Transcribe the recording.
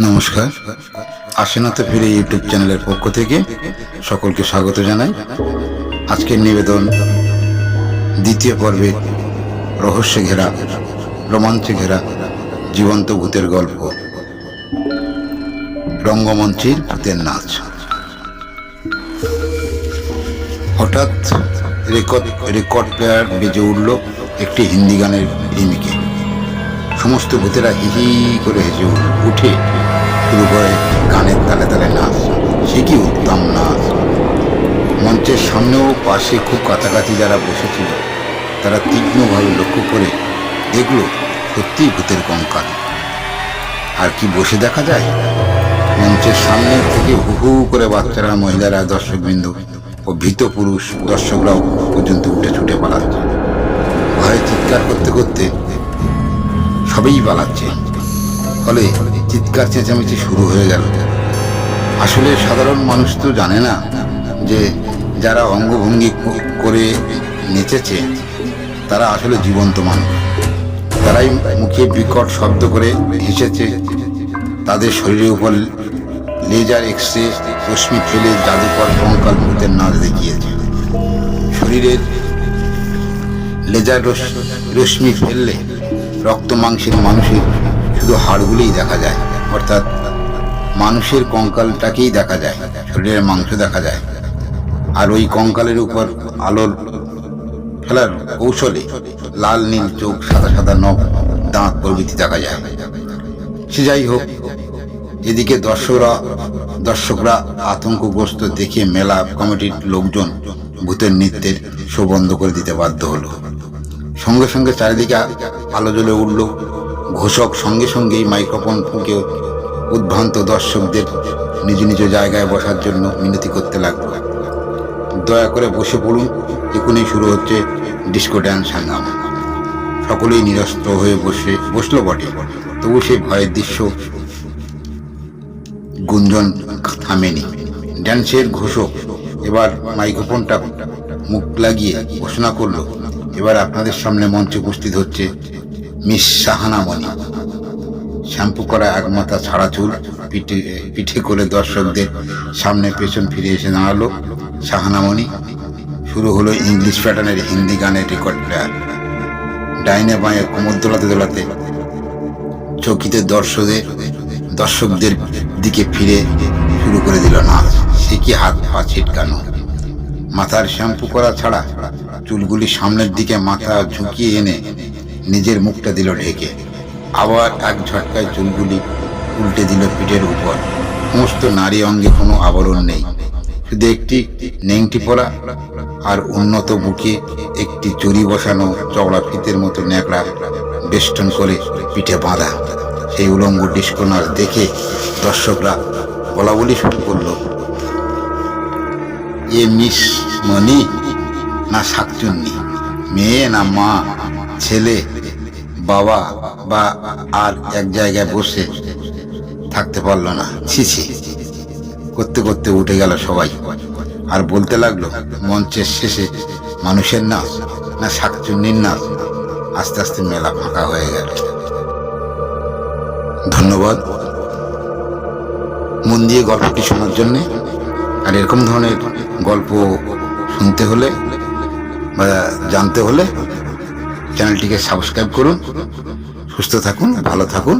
নমস্কার। আশিনাতে ফিরে ইউটিউব চ্যানেলের পক্ষ থেকে সকলকে স্বাগত জানাই। আজকের নিবেদন, দ্বিতীয় পর্বে রহস্যে ঘেরা, রোমাঞ্চে ঘেরা জীবন্ত ভূতের গল্প। রঙ্গমঞ্চের ভূতের নাচ। হঠাৎ রেকর্ড রেকর্ড প্লেয়ার বেজে উঠল একটি হিন্দি গানের রিমিকে। সমস্ত ভূতেরা হি হি করে হেসে উঠে শুরু করে গানের তালে তালে নাচ। সে কি উত্তম নাচ? মঞ্চের সামনেও পাশে খুব কাছাকাছি যারা বসেছিল, তারা তীক্ষ্ণভাবে লক্ষ্য করে দেখল সত্যিই ভূতের কঙ্কাল। আর কি বসে দেখা যায়? মঞ্চের সামনে থেকে হু হু করে বাচ্চারা, মহিলারা, দর্শকবৃন্দ ও ভীত পুরুষ দর্শকরাও পর্যন্ত উঠে ছুটে পালাচ্ছে। ভয়ে চিৎকার করতে করতে সবেই পালাচ্ছে। ফলে চিৎকার চেঁচামেচি শুরু হয়ে গেল। আসলে সাধারণ মানুষ তো জানে না যে যারা অঙ্গভঙ্গি করে নেচেছে, তারা আসলে জীবন্ত মানুষ। তারাই মুখে বিকট শব্দ করে হেসেছে। তাদের শরীরের উপর লেজার এক্সরে রশ্মি ফেলে জাদুকর কঙ্কাল ভূতের নাচ দেখিয়েছে। শরীরের লেজার রশ্মি ফেললে রক্ত মাংসের মানুষের শুধু হাড়গুলোই দেখা যায়। অর্থাৎ মানুষের কঙ্কালটাকেই দেখা যায়, শরীরের মাংস দেখা যায়। আর ওই কঙ্কালের উপর আলোর ফেলার কৌশলে লাল, নীল চোখ, সাদা সাদা নখ, দাঁত প্রভৃতি দেখা যায়। সে যাই হোক, এদিকে দর্শকরা দর্শকরা আতঙ্কগ্রস্ত দেখে মেলা কমিটির লোকজন ভূতের নৃত্যের শো বন্ধ করে দিতে বাধ্য হলো। সঙ্গে সঙ্গে চারিদিকে আলো জ্বলে উঠল, ঘোষক সঙ্গে সঙ্গেই মাইক্রোফোন ফুঁকে উদ্ভ্রান্ত দর্শকদের নিজ নিজ জায়গায় বসার জন্য মিনতি করতে লাগল। দয়া করে বসে পড়ুন, এখনই শুরু হচ্ছে ডিস্কো ড্যান্স হাঙ্গাম। সকলেই নিরস্ত হয়ে বসে বসল বটে, তবু সেই ভয়ের দৃশ্য গুঞ্জন থামেনি। ড্যান্সের ঘোষক এবার মাইক্রোফোনটা মুখ লাগিয়ে ঘোষণা করল, এবার আপনাদের সামনে মঞ্চে উপস্থিত হচ্ছে মিস সাহানামণি শ্যাম্পু করা একমাথা ছাড়া চুল, পিঠে পিঠে করে দর্শকদের সামনে পেছন ফিরে এসে দাঁড়াল সাহানামণি শুরু হলো ইংলিশ প্যাটার্নের হিন্দি গানের রেকর্ড প্লেয়ার। ডাইনে বাঁয়ে কোমর দোলাতে দোলাতে চকিতে দর্শকদের দর্শকদের দিকে ফিরে শুরু করে দিল নাচ। সে কি হাত পা ছিটকানো? মাথার শ্যাম্পু করা ছাড়া চুলগুলি সামনের দিকে মাথা ঝুঁকিয়ে এনে নিজের মুখটা দিল ঢেকে। আবার এক ঝটকায় চুলগুলি উল্টে দিল পিঠের উপর। সমস্ত নারী অঙ্গে কোনো আবরণ নেই। শুধু একটি নেংটি পরা আর উন্নত মুখে একটি চুরি বসানো চওড়া ফিতের মতো ন্যাকড়া বেষ্টন করে পিঠে বাঁধা। সেই উলঙ্গ ডিস্কো নাচ দেখে দর্শকরা বলা বলি শুরু করল, এ মিস মনি না শাকচুন্নি? মেয়ে না মা? ছেলে, বাবা বা আর এক জায়গায় বসে থাকতে পারল না। ছি ছি। করতে করতে উঠে গেল সবাই। আর বলতে লাগল, মঞ্চের শেষে মানুষের নাচ না শাকচুন্নির নাচ আস্তে আস্তে মেলা ফাঁকা হয়ে গেল। ধন্যবাদ। মন দিয়ে গল্পটি শোনার জন্যে। আর এরকম ধরনের গল্প শুনতে হলে বা জানতে হলে চ্যানেলটিকে সাবস্ক্রাইব করুন। সুস্থ থাকুন ভালো থাকুন।